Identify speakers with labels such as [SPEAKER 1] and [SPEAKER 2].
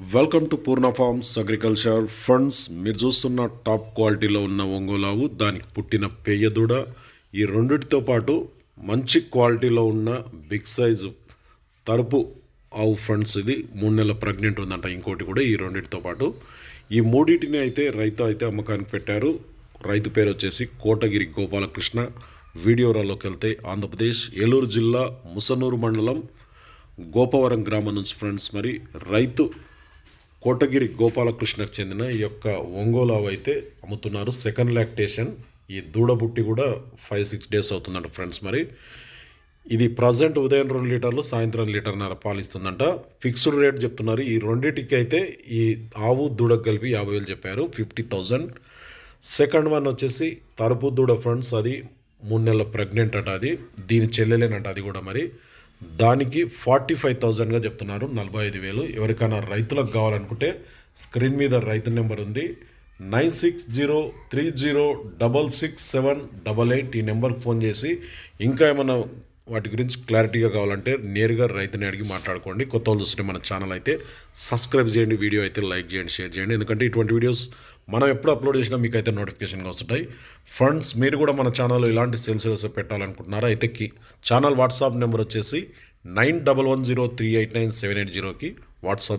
[SPEAKER 1] Welcome to Purna farms agriculture funds మీరు చూస్తున్న top క్వాలిటీలో ఉన్న ఒంగోలావు దానికి పుట్టిన పెయ్యదూడ ఈ రెండిటితో పాటు మంచి క్వాలిటీలో ఉన్న బిగ్ సైజు తరుపు ఆవు ఫండ్స్ ఇది. మూడు నెలల ప్రెగ్నెంట్ ఉందంట ఇంకోటి కూడా ఈ రెండిటితో పాటు. ఈ మూడింటిని అయితే రైతు అయితే అమ్మకానికి పెట్టారు. రైతు పేరు వచ్చేసి కోటగిరి గోపాలకృష్ణ. వీడియోరాలోకి వెళ్తే ఆంధ్రప్రదేశ్ ఏలూరు జిల్లా ముసనూరు మండలం గోపవరం గ్రామం నుంచి ఫ్రెండ్స్ మరి రైతు కోటగిరి గోపాలకృష్ణకు చెందిన ఈ యొక్క ఒంగోలావు అయితే అమ్ముతున్నారు. సెకండ్ లాక్టేషన్ ఈ దూడబుట్టి కూడా ఫైవ్ సిక్స్ డేస్ అవుతుందంట ఫ్రెండ్స్ మరి. ఇది ప్రజెంట్ ఉదయం రెండు లీటర్లు సాయంత్రం లీటర్న్నర పాలు ఇస్తుందంట ఫిక్స్డ్ రేట్ చెప్తున్నారు. ఈ రెండింటికి అయితే ఈ ఆవు దూడకు కలిపి యాభై వేలు చెప్పారు ఫిఫ్టీ థౌజండ్ సెకండ్ వన్ వచ్చేసి తరుపు దూడ ఫ్రెండ్స్ అది మూడు నెలల ప్రెగ్నెంట్ అట అది. దీని చెల్లెలేనంట అది కూడా మరి. దానికి ఫార్టీ ఫైవ్ థౌజండ్గా చెప్తున్నారు. నలభై ఐదు వేలు. ఎవరికైనా రైతులకు కావాలనుకుంటే స్క్రీన్ మీద రైతు నెంబర్ ఉంది. Nine six zero three zero double six seven double eight ఈ నెంబర్కి ఫోన్ చేసి ఇంకా ఏమైనా వాటి గురించి క్లారిటీగా కావాలంటే నేరుగా రైతుని అడిగి మాట్లాడుకోండి. కొత్త వాళ్ళు చూస్తే మన ఛానల్ అయితే సబ్స్క్రైబ్ చేయండి వీడియో అయితే లైక్ చేయండి షేర్ చేయండి. ఎందుకంటే ఇటువంటి వీడియోస్ మనం ఎప్పుడు అప్లోడ్ చేసినా మీకు అయితే నోటిఫికేషన్గా వస్తుంటాయి. ఫ్రెండ్స్ మీరు కూడా మన ఛానల్లో ఇలాంటి సేల్స్ వీడియోస్ పెట్టాలనుకుంటున్నారా? అయితే కి ఛానల్ వాట్సాప్ నెంబర్ వచ్చేసి nine double one zero three eight nine seven eight జీరోకి వాట్సాప్